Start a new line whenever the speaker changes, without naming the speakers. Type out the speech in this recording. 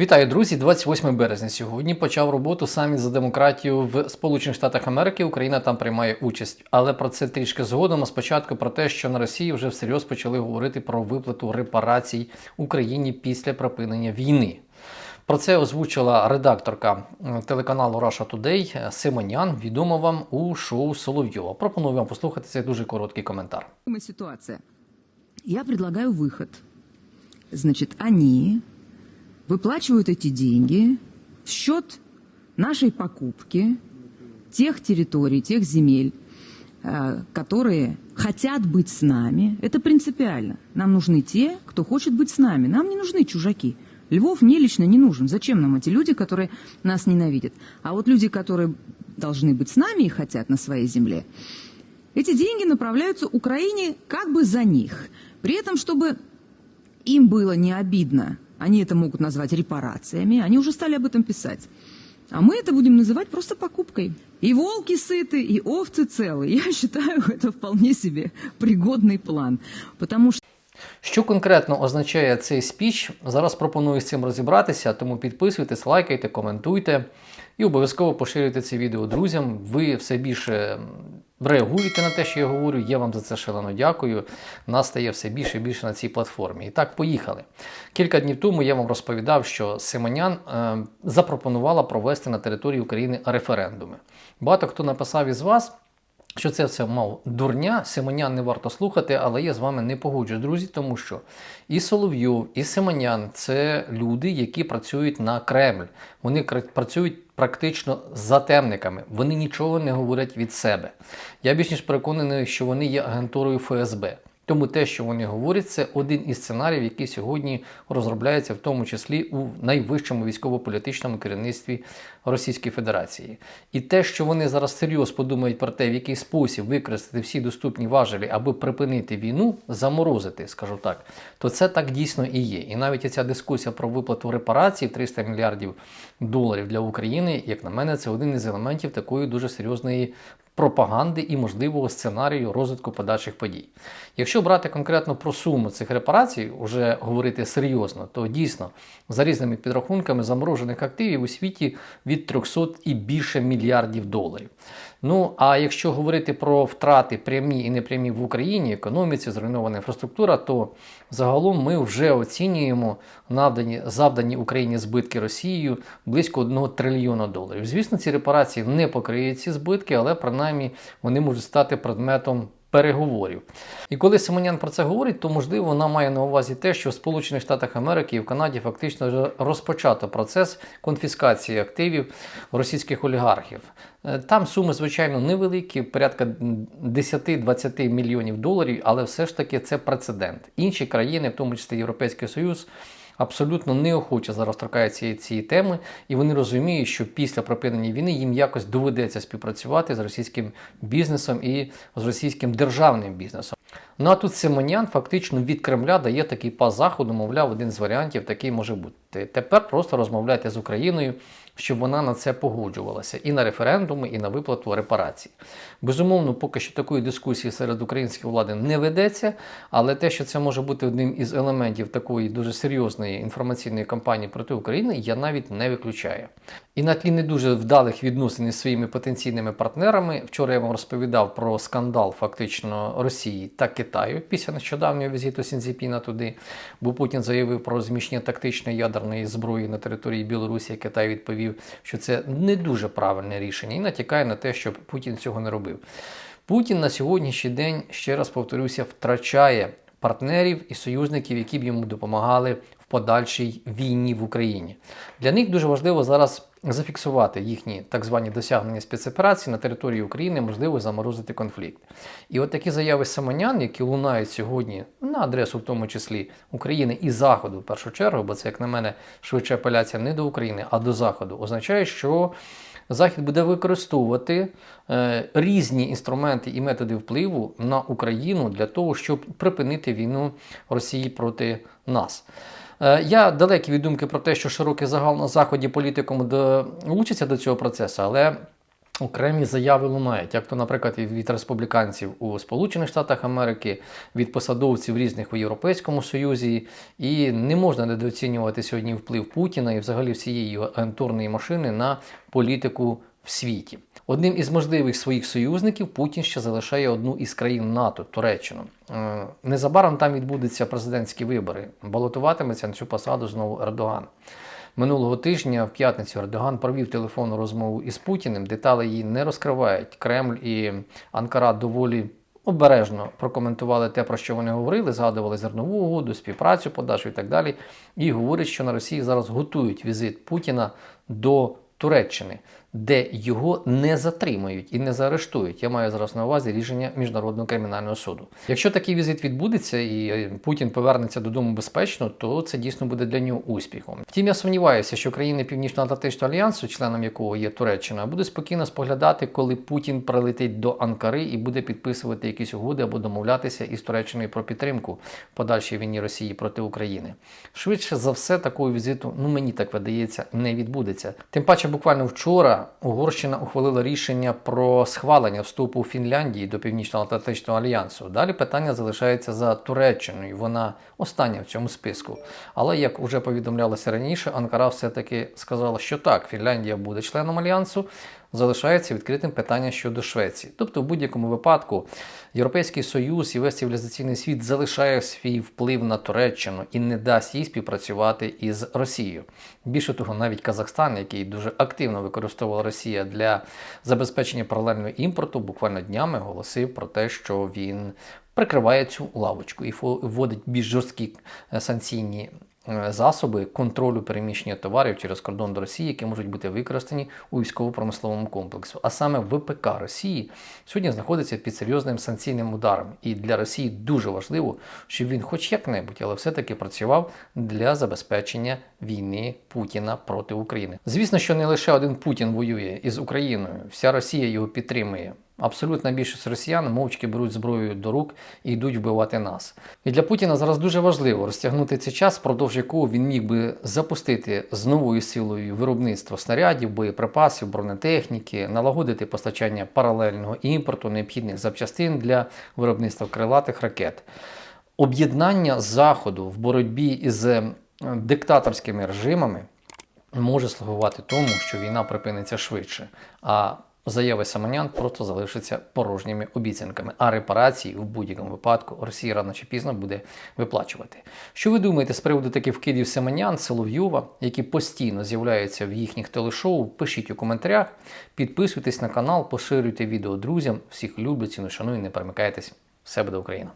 Вітаю, друзі! 28 березня. Сьогодні почав роботу саміт за демократію в Сполучених Штатах Америки. Україна там приймає участь. Але про це трішки згодом. А спочатку про те, що на Росії вже всерйоз почали говорити про виплату репарацій Україні після припинення війни. Про це озвучила редакторка е, телеканалу Russia Today Симонян, відома вам у шоу Соловйова. Пропоную вам послухати цей дуже короткий коментар.
Ситуация. Я предлагаю выход. Значит, они выплачивают эти деньги в счет нашей покупки тех территорий, тех земель, э, которые хотят быть с нами. Это принципиально. Нам нужны те, кто хочет быть с нами. Нам не нужны чужаки. Львов мне лично не нужен. Зачем нам эти люди, которые нас ненавидят? А вот люди, которые должны быть с нами и хотят на своей земле, эти деньги направляются Украине как бы за них. При этом, чтобы им было не обидно, они это могут назвать репарациями, они уже стали об этом писать. А мы это будем называть просто покупкой. И волки сыты, и овцы целы. Я считаю, это вполне себе пригодный план. Потому что
Що конкретно означає цей спіч? Зараз пропоную з цим розібратися, тому підписуйтесь, лайкайте, коментуйте і обов'язково поширюйте це відео друзям. Ви все більше м, реагуєте на те, що я говорю. Я вам за це шалено дякую. Нас стає все більше і більше на цій платформі. І так, поїхали. Кілька днів тому я вам розповідав, що Симонян е, запропонувала провести на території України референдуми. Багато хто написав із вас. Що це все мав дурня, Симонян не варто слухати, але я з вами не погоджуюсь, друзі, тому що і Соловйов, і Симонян це люди, які працюють на Кремль. Вони працюють практично за темниками. Вони нічого не говорять від себе. Я більш ніж переконаний, що вони є агентурою ФСБ. Тому те, що вони говорять, це один із сценаріїв, який сьогодні розробляється, в тому числі у найвищому військово-політичному керівництві Російської Федерації. І те, що вони зараз серйозно подумають про те, в який спосіб використати всі доступні важелі, аби припинити війну, заморозити, скажу так, то це так дійсно і є. І навіть ця дискусія про виплату репарацій 300 мільярдів доларів для України, як на мене, це один із елементів такої дуже серйозної пропаганди і можливого сценарію розвитку подальших подій. Якщо брати конкретно про суму цих репарацій, уже говорити серйозно, то дійсно за різними підрахунками заморожених активів у світі від 300 і більше мільярдів доларів. Ну а якщо говорити про втрати прямі і непрямі в Україні, економіці, зруйнована інфраструктура, то загалом ми вже оцінюємо навдані завдані Україні збитки Росією близько 1 трильйона доларів. Звісно, ці репарації не покриють ці збитки, але принаймні вони можуть стати предметом. Переговорів. І коли Симонян про це говорить, то можливо вона має на увазі те, що в Сполучених Штатах Америки і в Канаді фактично розпочато процес конфіскації активів російських олігархів. Е, Там суми, звичайно, невеликі, порядка 10-20 мільйонів доларів, але все ж таки це прецедент. Інші країни, в тому числі Європейський Союз, абсолютно неохоче зараз торкаються цієї, теми, і вони розуміють, що після припинення війни їм якось доведеться співпрацювати з російським бізнесом і з російським державним бізнесом. Ну а тут Симонян фактично від Кремля дає такий пас заходу, мовляв, один з варіантів такий може бути. Тепер просто розмовляйте з Україною, щоб вона на це погоджувалася і на референдуми, і на виплату репарацій. Безумовно, поки що такої дискусії серед української влади не ведеться, але те, що це може бути одним із елементів такої дуже серйозної інформаційної кампанії проти України, я навіть не виключаю. І на тлі не дуже вдалих відносин із своїми потенційними партнерами. Вчора я вам розповідав про скандал фактично Росії та Китаю після нещодавнього візиту Сінзіпіна туди, бо Путін заявив про розміщення тактичної ядерної зброї на території Білорусі. Китай відповів, що це не дуже правильне рішення, і натякає на те, щоб Путін цього не робив. Путін на сьогоднішній день, ще раз повторюся, втрачає партнерів і союзників, які б йому допомагали в подальшій війні в Україні. Для них дуже важливо зараз зафіксувати їхні так звані досягнення спецоперації на території України, можливо, заморозити конфлікт. І от такі заяви Самонян, які лунають сьогодні на адресу, в тому числі України і Заходу, в першу чергу, бо це, як на мене, швидше апеляція не до України, а до Заходу, означає, що Захід буде використовувати е, різні інструменти і методи впливу на Україну для того, щоб припинити війну Росії проти нас. Е, Я далекий від думки про те, що широкий загал на заході політиком долучиться до цього процесу, але окремі заяви лунають, як то, наприклад, від республіканців у Сполучених Штатах Америки, від посадовців різних у Європейському Союзі, і не можна недооцінювати сьогодні вплив Путіна і взагалі всієї агентурної машини на політику в світі. Одним із можливих своїх союзників Путін ще залишає одну із країн НАТО Туреччину. Е, Незабаром там відбудуться президентські вибори. Балотуватиметься на цю посаду знову Ердоган. Минулого тижня в п'ятницю Ердоган провів телефонну розмову із Путіним. Деталі її не розкривають. Кремль і Анкара доволі обережно прокоментували те, про що вони говорили, згадували зернову угоду, співпрацю, подачу і так далі. І говорять, що на Росії зараз готують візит Путіна до Туреччини, де його не затримають і не заарештують. Я маю зараз на увазі рішення міжнародного кримінального суду. Якщо такий візит відбудеться і е, Путін повернеться додому безпечно, то це дійсно буде для нього успіхом. Втім, я сумніваюся, що країни Північно-Атлантичного альянсу, членом якого є Туреччина, буде спокійно споглядати, коли Путін прилетить до Анкари і буде підписувати якісь угоди або домовлятися із Туреччиною про підтримку подальшій війні Росії проти України. Швидше за все, такого візиту, ну мені так видається, не відбудеться. Тим паче, буквально вчора Угорщина ухвалила рішення про схвалення вступу Фінляндії до Північно-Атлантичного альянсу. Далі питання залишається за Туреччиною. Вона остання в цьому списку. Але як вже повідомлялося раніше, Анкара все-таки сказала, що так, Фінляндія буде членом альянсу. Залишається відкритим питання щодо Швеції. Тобто, в будь-якому випадку, Європейський Союз і весь цивілізаційний світ залишає свій вплив на Туреччину і не дасть їй співпрацювати із Росією. Більше того, навіть Казахстан, який дуже активно використовувала Росія для забезпечення паралельного імпорту, буквально днями оголосив про те, що він прикриває цю лавочку і вводить більш жорсткі е, санкційні засоби контролю переміщення товарів через кордон до Росії, які можуть бути використані у військово-промисловому комплексу. А саме ВПК Росії сьогодні знаходиться під серйозним санкційним ударом. І для Росії дуже важливо, щоб він, хоч як-небудь, але все-таки працював для забезпечення війни Путіна проти України. Звісно, що не лише один Путін воює із Україною, вся Росія його підтримує. Абсолютна більшість росіян мовчки беруть зброю до рук і йдуть вбивати нас. І для Путіна зараз дуже важливо розтягнути цей час, впродовж якого він міг би запустити з новою силою виробництво снарядів, боєприпасів, бронетехніки, налагодити постачання паралельного імпорту необхідних запчастин для виробництва крилатих ракет. Об'єднання Заходу в боротьбі із е, диктаторськими режимами може слугувати тому, що війна припиниться швидше. А заяви Саманян просто залишаться порожніми обіцянками. А репарації в будь-якому випадку Росія рано чи пізно буде виплачувати. Що ви думаєте з приводу таких вкидів Семенян, Соловйова, які постійно з'являються в їхніх телешоу? Пишіть у коментарях, підписуйтесь на канал, поширюйте відео друзям. Всіх люблю, ціну шаную, не перемикайтесь. Все буде Україна!